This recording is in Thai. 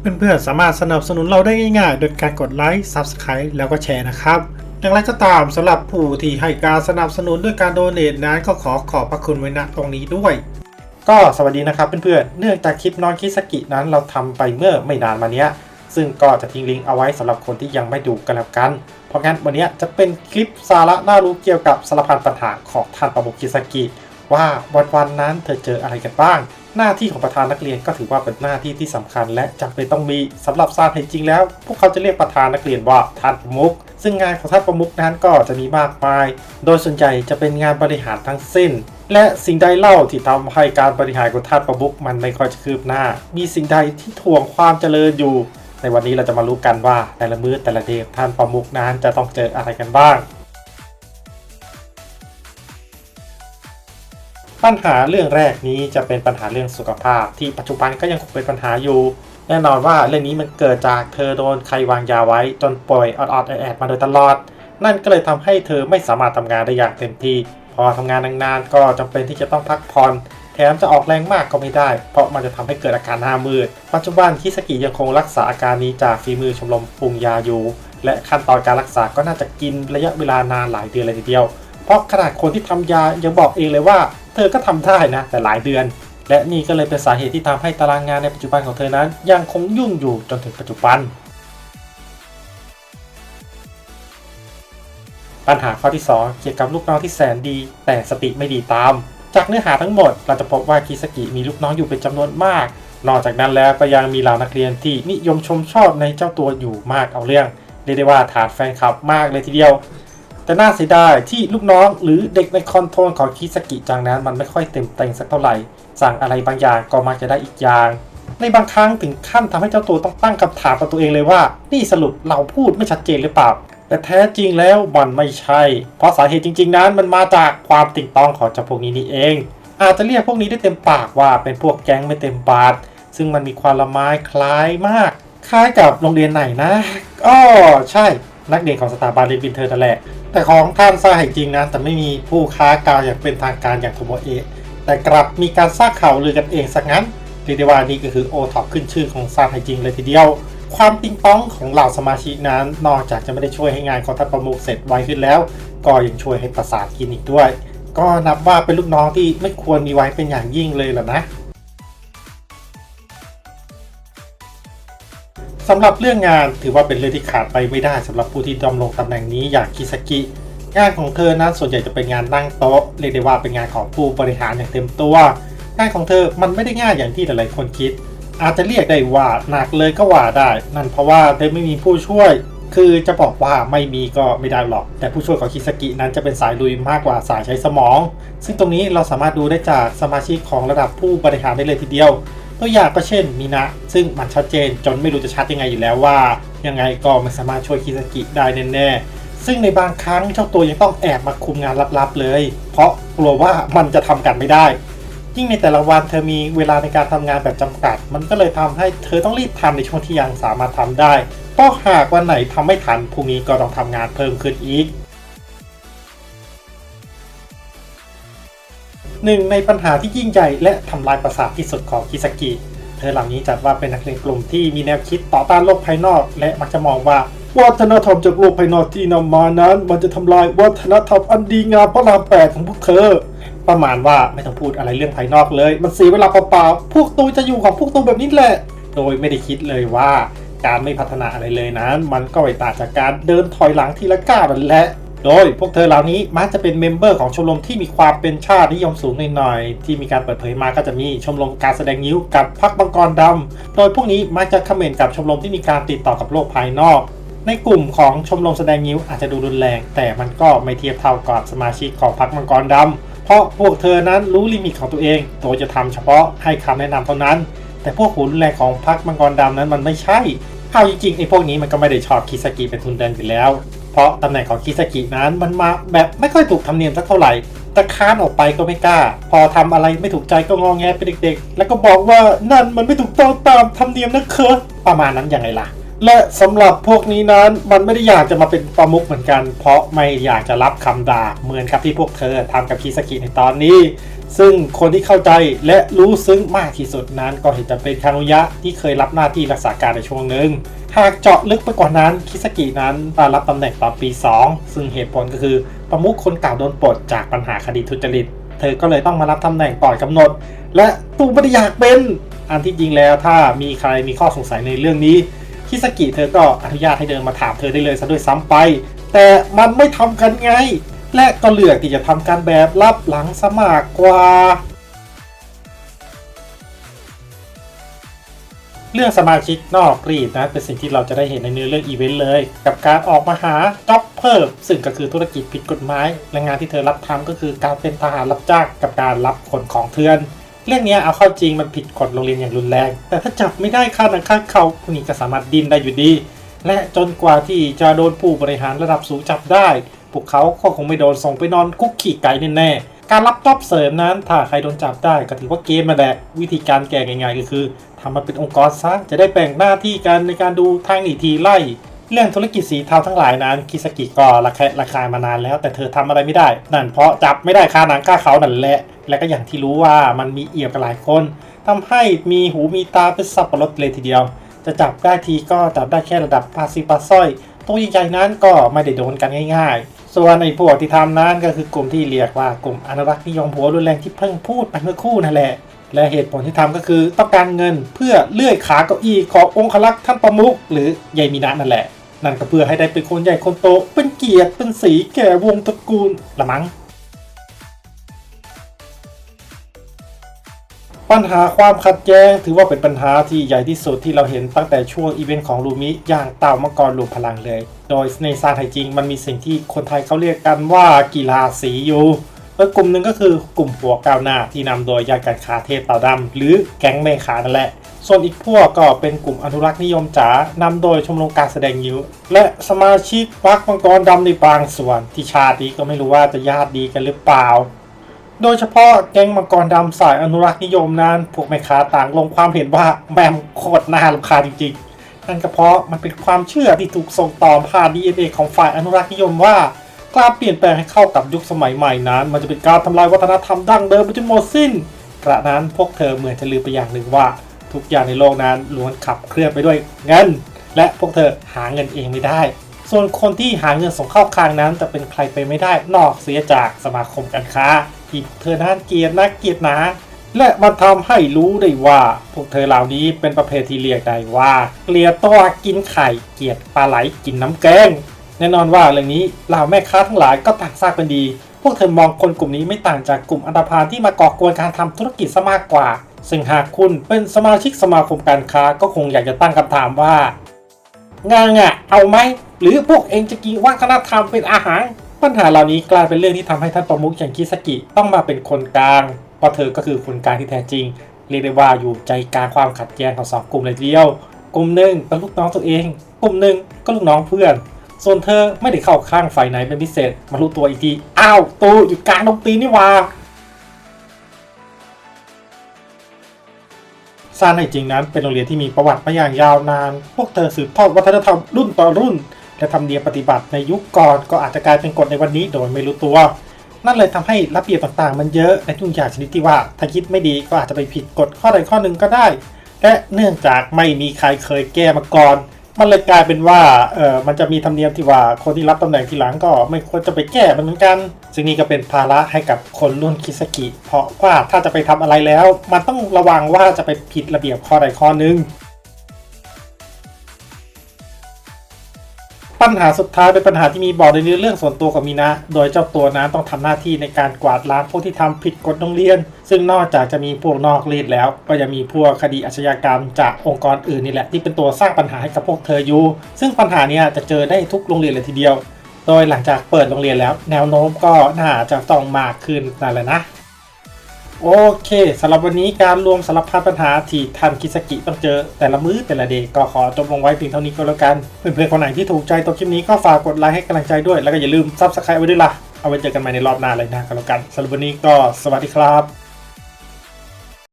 เพื่อนๆสามารถสนับสนุนเราได้ง่ายๆ โดยการกดไลค์ Subscribe แล้วก็แชร์นะครับอย่างไรก็ตามสำหรับผู้ที่ให้การสนับสนุนด้วยการโดเนทนั้นก็ขอขอบพระคุณไว้ณตรงนี้ด้วย ก็สวัสดีนะครับเพื่อนๆเนื่องจากคลิปนอนคิสกินั้นเราทำไปเมื่อไม่นานมาเนี้ย ซึ่งก็จะทิ้งลิงก์เอาไว้สำหรับคนที่ยังไม่ดูกันแล้วกัน เพราะงั้นวันนี้จะเป็นคลิปสาระน่ารู้เกี่ยวกับสารพันปัญหาของท่านประมุขคิสกิ ว่าวันๆนั้นเธอเจออะไรกันบ้าง หน้าที่ของประธานนักเรียนก็ถือว่าเป็นหน้าที่ที่สำคัญ และจำเป็นต้องมีสำหรับซาเหตุจริงแล้ว พวกเขาจะเรียกประธานนักเรียนว่าท่านประมุขซึ่งงานของท่านประมุขนั้นก็จะมีมากมาย โดยส่วนใหญ่จะเป็นงานบริหารทั้งสิ้น และสิ่งใดเล่าที่ทำให้การบริหารของท่านประมุขมันไม่ค่อยจะคืบหน้า มีสิ่งใดที่ถ่วงความเจริญอยู่ ในวันนี้เราจะมารู้กันว่าแต่ละมื้อแต่ละเดย์ท่านประมุขนั้นจะต้องเจออะไรกันบ้าง ปัญหาเรื่องแรกนี้จะเป็นปัญหาเรื่องสุขภาพ ที่ปัจจุบันก็ยังคงเป็นปัญหาอยู่ แน่นอนว่าเรื่องนี้มันเกิดจากเธอโดนใครวางยาไว้ จนป่วยออดๆแอดๆมาโดยตลอด นั่นก็เลยทำให้เธอไม่สามารถทำงานได้อย่างเต็มที่พอทำงานนานๆก็จำเป็นที่จะต้องพักผ่อนแถมจะออกแรงมากก็ไม่ได้ เพราะมันจะทำให้เกิดอาการหน้ามืด ปัจจุบันคิสกิยังคงรักษาอาการนี้จากฝีมือชมรมปรุงยาอยู่ และขั้นตอนการรักษาก็น่าจะกินระยะเวลานานหลายเดือนเลยทีเดียว เพราะขนาดคนที่ทำยายังบอกเองเลยว่า เธอก็ทำได้นะ แต่หลายเดือน และนี่ก็เลยเป็นสาเหตุที่ทำให้ตารางงานในปัจจุบันของเธอนั้น ยังคงยุ่งอยู่จนถึงปัจจุบัน ปัญหาข้อที่ 2 เกี่ยวกับลูกน้องที่แสนดี แต่สติไม่ดีตาม จากเนื้อหาทั้งหมดเราจะพบว่าคิสกิมีลูกน้องอยู่เป็นจำนวนมาก นอกจากนั้นแล้วก็ยังมีเหล่านักเรียนที่นิยมชมชอบในเจ้าตัวอยู่มากเอาเรื่องเรียกได้ว่าฐานแฟนคลับมากเลยทีเดียว แต่น่าเสียดายที่ลูกน้องหรือเด็กในคอนโทรลของคิสกิจังนั้นมันไม่ค่อยเต็มเต็งสักเท่าไหร่ สั่งอะไรบางอย่างก็มักจะได้อีกอย่าง ในบางครั้งถึงขั้นทำให้เจ้าตัวต้องตั้งคำถามกับตัวเองเลยว่า นี่สรุปเราพูดไม่ชัดเจนหรือเปล่า แต่แท้จริงแล้วมันไม่ใช่ เพราะสาเหตุจริง ๆ นั้นมันมาจากความติ่งต้องของเจ้าพวกนี้นี่เอง อาจจะเรียกพวกนี้ได้เต็มปากว่าเป็นพวกแก๊งไม่เต็มบาท ซึ่งมันมีความละไม้คล้ายมาก คล้ายกับโรงเรียนไหนนะอ๋อใช่ นักเรียนของสถาบันเรียนบินเทอร์นั่นแหละ แต่ของท่านสร้างจริงนะ แต่ไม่มีผู้ค้ากาวอย่างเป็นทางการอย่างโทโมเอะแต่กลับมีการสร้างข่าวลือกันเองสักงั้นเรียกได้ว่านี่ก็คือโอท็อปขึ้นชื่อของซานไฮจริงเลยทีเดียว ความติงต้องของเหล่าสมาชิกนั้น นอกจากจะไม่ได้ช่วยให้งานของท่านประมุขเสร็จไวขึ้นแล้ว ก็ยังช่วยให้ประสาทกินอีกด้วย ก็นับว่าเป็นลูกน้องที่ไม่ควรมีไว้เป็นอย่างยิ่งเลยล่ะนะ สำหรับเรื่องงานถือว่าเป็นเรื่องที่ขาดไปไม่ได้สำหรับผู้ที่ดำรงตำแหน่งนี้อย่างคิสกิงานของเธอนั้นส่วนใหญ่จะเป็นงานนั่งโต๊ะเรียกได้ว่าเป็นงานของผู้บริหารอย่างเต็มตัว งานของเธอมันไม่ได้ง่ายอย่างที่หลายๆคนคิด อาจจะเรียกได้ว่าหนักเลยก็ว่าได้ นั่นเพราะว่าเธอไม่มีผู้ช่วย คือจะบอกว่าไม่มีก็ไม่ได้หรอก แต่ผู้ช่วยของคิสกินั้นจะเป็นสายลุยมากกว่าสายใช้สมอง ซึ่งตรงนี้เราสามารถดูได้จากสมาชิกของระดับผู้บริหารได้เลยทีเดียว ตัวอย่างก็เช่นมินะซึ่งมันชัดเจนจนไม่รู้จะชัดยังไงอยู่แล้วว่า ยังไงก็ไม่สามารถช่วยคิสกิได้แน่ๆซึ่งในบางครั้งเจ้าตัวยังต้องแอบมาคุมงานลับๆเลย เพราะกลัวว่ามันจะทำกันไม่ได้ ยิ่งในแต่ละวันเธอมีเวลาในการทำงานแบบจำกัด มันก็เลยทำให้เธอต้องรีบทำในช่วงที่ยังสามารถทำได้เพราะหากวันไหนทำไม่ทันพรุ่งนี้ก็ต้องทำงานเพิ่มขึ้นอีก หนึ่งในปัญหาที่ยิ่งใหญ่และทำลายประสาทที่สุดของคิสกิ เธอเหล่านี้จัดว่าเป็นนักเรียนกลุ่มที่มีแนวคิดต่อต้านโลกภายนอก และมักจะมองว่าวัฒนธรรมจากโลกภายนอกที่นำมานั้น มันจะทำลายวัฒนธรรมอันดีงามพระรามแปดของพวกเธอ ประมาณว่าไม่ต้องพูดอะไรเรื่องภายนอกเลย มันเสียเวลาเปล่าๆพวกตูจะอยู่ของพวกตูแบบนี้แหละ โดยไม่ได้คิดเลยว่าการไม่พัฒนาอะไรเลยนั้น มันก็ไม่ต่างจากการเดินถอยหลังทีละก้าวนั่นแหละ โดยพวกเธอเหล่านี้มักจะเป็นเมมเบอร์ของชมรมที่มีความเป็นชาตินิยมสูงหน่อยๆที่มีการเปิดเผยมาก็จะมีชมรมการแสดงนิ้วกับพักบังกรดำโดยพวกนี้มักจะคอมเมนต์กับชมรมที่มีการติดต่อกับโลกภายนอก ในกลุ่มของชมรมแสดงนิ้วอาจจะดูรุนแรง แต่มันก็ไม่เทียบเท่ากับสมาชิกของพักมังกรดำเพราะพวกเธอนั้นรู้ลิมิตของตัวเอง โดยจะทำเฉพาะให้คำแนะนำเท่านั้น แต่พวกหูรุนแรงของพักมังกรดำนั้นมันไม่ใช่เอาจริงๆไอ้พวกนี้มันก็ไม่ได้ชอบคิสกิเป็นทุนเดินอยู่แล้ว เพราะตำแหน่งของคิสกินั้นมันมาแบบไม่ค่อยถูกธรรมเนียมสักเท่าไหร่ตะค้านออกไปก็ไม่กล้า พอทำอะไรไม่ถูกใจก็งอแงเป็นเด็กๆ แล้วก็บอกว่านั่นมันไม่ถูกต้องตามธรรมเนียมนะเคอประมาณนั้นยังไงล่ะ และสำหรับพวกนี้นั้นมันไม่ได้อยากจะมาเป็นประมุขเหมือนกัน เพราะไม่อยากจะรับคำด่าเหมือนกับที่พวกเธอทำกับคิสกิในตอนนี้ ซึ่งคนที่เข้าใจและรู้ซึ้งมากที่สุดนั้นก็เห็นจะเป็นคานุยะที่เคยรับหน้าที่รักษาการในช่วงหนึ่งหากเจาะลึกไปกว่านั้นคิสกินั้นได้รับตำแหน่งตอนปี 2 ซึ่งเหตุผลก็คือประมุขคนเก่าโดนปลดจากปัญหาคดีทุจริต เธอก็เลยต้องมารับตำแหน่งก่อนกำหนด และตูไม่ได้อยากเป็น อันที่จริงแล้วถ้ามีใครมีข้อสงสัยในเรื่องนี้คิสกิเธอก็อนุญาตให้เดินมาถามเธอได้เลยซะด้วยซ้ำไป แต่มันไม่ทำกันไง และก็เลือกที่จะทำการแบบลับหลังสมากกว่า เรื่องสมาชิกนอกรีดนะเป็นสิ่งที่เราจะได้เห็นในเนื้อเรื่องอีเวนต์เลย กับการออกมาหาจ็อบเพิ่มซึ่งก็คือธุรกิจผิดกฎหมายและงานที่เธอรับทำก็คือการเป็นทหารรับจ้างกับการรับขนของเถื่อนเรื่องนี้เอาเข้าจริงมันผิดกฎโรงเรียนอย่างรุนแรง แต่ถ้าจับไม่ได้ค่านังค่าเขาพวกนี้ก็สามารถดินได้อยู่ดี และจนกว่าที่จะโดนผู้บริหารระดับสูงจับได้ พวกเขาก็คงไม่โดนส่งไปนอนคุกขี่ไก่แน่ๆการรับจ็อบเสริมนั้น ถ้าใครโดนจับได้ก็ถือว่าเกมมาแหละวิธีการแก้ง่ายๆก็คือทำมันเป็นองค์กรซะจะได้แบ่งหน้าที่กันในการดูทางหนีทีไล่เรื่องธุรกิจสีเทาทั้งหลายนั้นคิสกิก็ระแคะระคายมานานแล้ว แต่เธอทำอะไรไม่ได้ นั่นเพราะจับไม่ได้คาหนังค่าเขานั่นแหละ และก็อย่างที่รู้ว่ามันมีเอี่ยวกันหลายคนทำให้มีหูมีตาเป็นสับปะรดเลยทีเดียว จะจับได้ทีก็จับได้แค่ระดับปาซิปาสร้อย ตัวใหญ่ๆนั้นก็ไม่ได้โดนกันง่ายๆ ส่วนไอ้พวกที่ทำนั้นก็คือกลุ่มที่เรียกว่ากลุ่มอนุรักษ์นิยมหัวรุนแรงที่เพิ่งพูดไปเมื่อคู่นั่นแหละและเหตุผลที่ทำก็คือต้องการเงินเพื่อเลื่อยขาเก้าอี้ขององคลักษ์ท่านประมุขหรือยายมีนะนั่นแหละ นั่นก็เพื่อให้ได้เป็นคนใหญ่คนโต เป็นเกียรติเป็นสีแก่วงตระกูลละมั้ง ปัญหาความขัดแย้ง ถือว่าเป็นปัญหาที่ใหญ่ที่สุดที่เราเห็นตั้งแต่ช่วงอีเวนต์ของลูมิอย่างเต่ามังกรรวมพลังเลย โดยในซานไทยจริง มันมีสิ่งที่คนไทยเขาเรียกกันว่ากีฬาสีอยู่โดยกลุ่มหนึ่งก็คือกลุ่มหัวก้าวหน้าที่นำโดยยาการขาเทพเต่าดำหรือแก๊งเมขานั่นแหละ ส่วนอีกพวกก็เป็นกลุ่มอนุรักษ์นิยมจ๋านำโดยชมรมการแสดงยิวและสมาชิกวักมังกรดำในบางส่วนที่ชาตินี้ก็ไม่รู้ว่าจะญาติดีกันหรือเปล่า โดยเฉพาะแก๊งมังกรดำสายอนุรักษ์นิยมนั้น พวกแม่ค้าต่างลงความเห็นว่าแมมโคตรน่ารำคาญจริงๆ นั่นก็เพราะมันเป็นความเชื่อที่ถูกส่งต่อผ่าน DNA ของฝ่ายอนุรักษ์นิยมว่าการเปลี่ยนแปลงให้เข้ากับยุคสมัยใหม่นั้น มันจะเป็นการทำลายวัฒนธรรมดั้งเดิมไปจนหมดสิ้น กระนั้นพวกเธอเหมือนจะลืมไปอย่างหนึ่งว่า ทุกอย่างในโลกนั้นล้วนขับเคลื่อนไปด้วยเงิน และพวกเธอหาเงินเองไม่ได้ ส่วนคนที่หาเงินส่งเข้าคลังนั้นจะเป็นใครไปไม่ได้นอกเสียจากสมาคมการค้า ที่พวกเธอนั้นเกียดนักเกียดหนา และมันทำให้รู้ได้ว่าพวกเธอเหล่านี้เป็นประเภทที่เรียกได้ว่าเกลียดตัวกินไข่เกียดปลาไหลกินน้ำแกง แน่นอนว่าเรื่องนี้เหล่าแม่ค้าทั้งหลายก็ต่างทราบกันดี พวกเธอมองคนกลุ่มนี้ไม่ต่างจากกลุ่มอันธพาลที่มาก่อกวนการทำธุรกิจซะมากกว่า ซึ่งหากคุณเป็นสมาชิกสมาคมการค้าก็คงอยากจะตั้งคำถามว่างานอะเอาไหมหรือพวกเองจะกินวัฒนธรรมเป็นอาหาร ปัญหาเหล่านี้กลายเป็นเรื่องที่ทำให้ท่านประมุขอย่างคิสกิต้องมาเป็นคนกลางเพราะเธอก็คือคนกลางที่แท้จริง เรียกได้ว่าอยู่ใจกลางความขัดแย้งของสองกลุ่มเลยทีเดียว กลุ่มหนึ่งเป็นลูกน้องตัวเอง กลุ่มหนึ่งก็ลูกน้องเพื่อน ส่วนเธอไม่ได้เข้าข้างฝ่ายไหนเป็นพิเศษ มารู้ตัวอีกทีอ้าวตูอยู่กลางดงตีนนี่ว่าซานในจริงนั้นเป็นโรงเรียนที่มีประวัติมาอย่างยาวนาน พวกเธอสืบทอดวัฒนธรรมรุ่นต่อรุ่น และทำเนียมปฏิบัติในยุคก่อนก็อาจจะกลายเป็นกฎในวันนี้โดยไม่รู้ตัว นั่นเลยทำให้ระเบียบต่างๆ มันเยอะและทุกอย่างชนิดที่ว่าถ้าคิดไม่ดีก็อาจจะไปผิดกฎข้อใดข้อหนึ่งก็ได้ และเนื่องจากไม่มีใครเคยแก้มาก่อน มันเลยกลายเป็นว่าเออมันจะมีธรรมเนียมที่ว่าคนที่รับตำแหน่งทีหลังก็ไม่ควรจะไปแก้มันเหมือนกัน ซึ่งนี่ก็เป็นภาระให้กับคนรุ่นคิสกิ เพราะว่าถ้าจะไปทำอะไรแล้ว มันต้องระวังว่าจะไปผิดระเบียบข้อใดข้อหนึ่ง ปัญหาสุดท้ายเป็นปัญหาที่มีบอกในเรื่องส่วนตัวของมีนะ โดยเจ้าตัวนั้นต้องทำหน้าที่ในการกวาดล้างพวกที่ทำผิดกฎโรงเรียน ซึ่งนอกจากจะมีพวกนอกรีดแล้ว ก็ยังมีพวกคดีอาชญากรรมจากองค์กรอื่นนี่แหละที่เป็นตัวสร้างปัญหาให้กับพวกเธออยู่ ซึ่งปัญหานี้จะเจอได้ทุกโรงเรียนเลยทีเดียว โดยหลังจากเปิดโรงเรียนแล้ว แนวโน้มก็น่าจะต้องมากขึ้นนั่นแหละนะ โอเคสำหรับวันนี้การรวมสารพัดปัญหาที่ทานคิสกิต้องเจอแต่ละมื้อแต่ละเดย์ก็ขอจบลงไว้เพียงเท่านี้ก็แล้วกัน เพื่อนๆคนไหนที่ถูกใจตัวคลิปนี้ก็ฝากกดไลค์ให้กำลังใจด้วย แล้วก็อย่าลืมซับสไครต์ไว้ด้วยล่ะ เอาไว้เจอกันใหม่ในรอบหน้าเลยนะก็แล้วกันสำหรับวันนี้ก็สวัสดีครับ